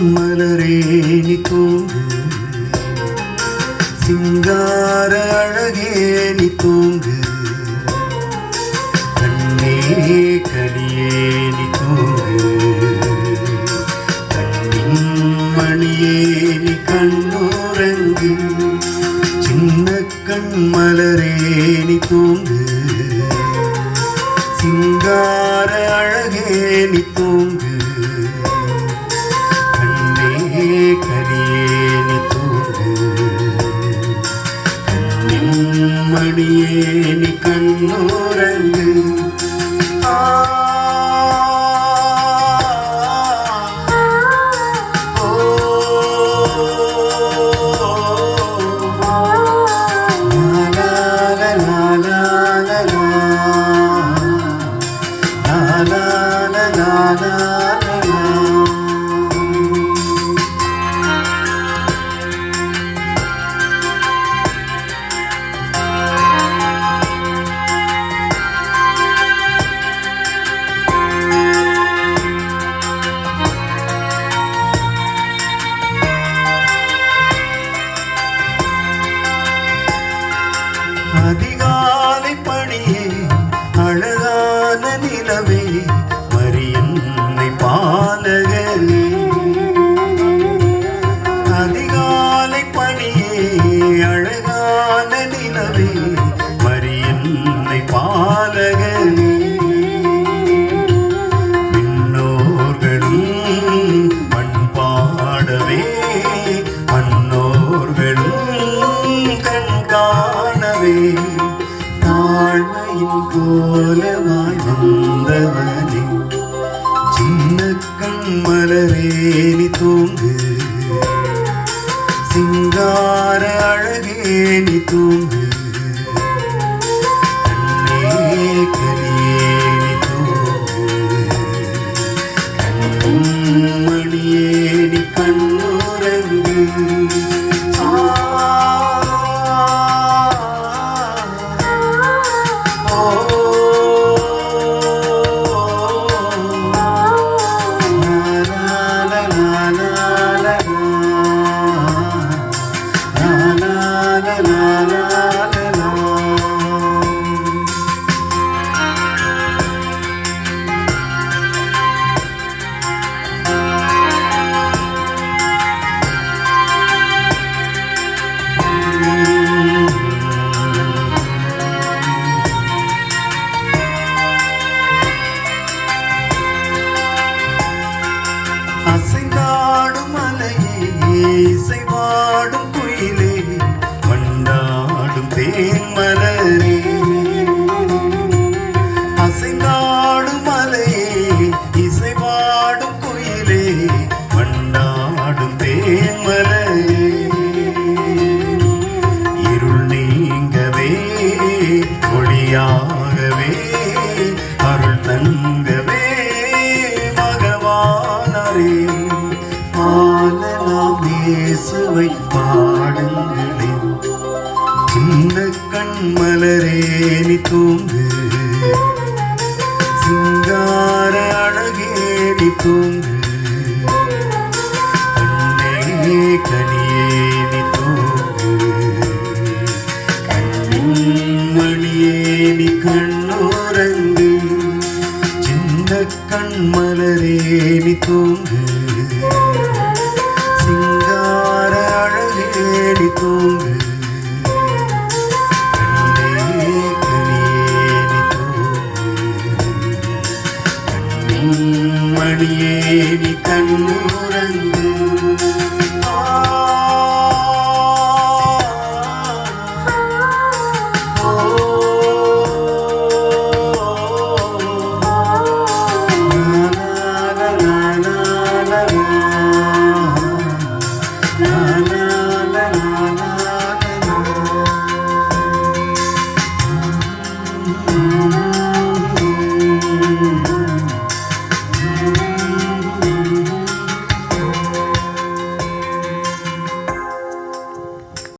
மலரே நீ தூங்கு. சிங்கார அழகே நீ தூங்கு. கண்ணே கலியே நீ தூங்கு. கண்ணின் மணியே நீ கண்ணுறங்கு. சின்ன கண் மலரே நீ தூங்கு. சிங்கார அழகே நீ മടിയേനി കണ്ണുറങ്ങ് ആ அழகான நிலவே மரியன்னை பாலகனே. மின்னோர்களும் மண் பாடவே மன்னோர்களும் கண் காணவே தாழ்மையின் போல வாழ்ந்தவனே சின்ன கண் தூங்கு. சிங்கா me tu பாவை பாடுங்களே. சின்ன கண்மலரே நீ தூங்கு. சிங்கார அழகே நீ தூங்கு. கண்ணே கனியே நீ தூங்கு. கண்ணின் மணியே நீ கண்ணோரங்கு. சின்ன கண்மலரே நீ தூங்கு. தூங்கு மணியே நீ கண்ணுறங்கு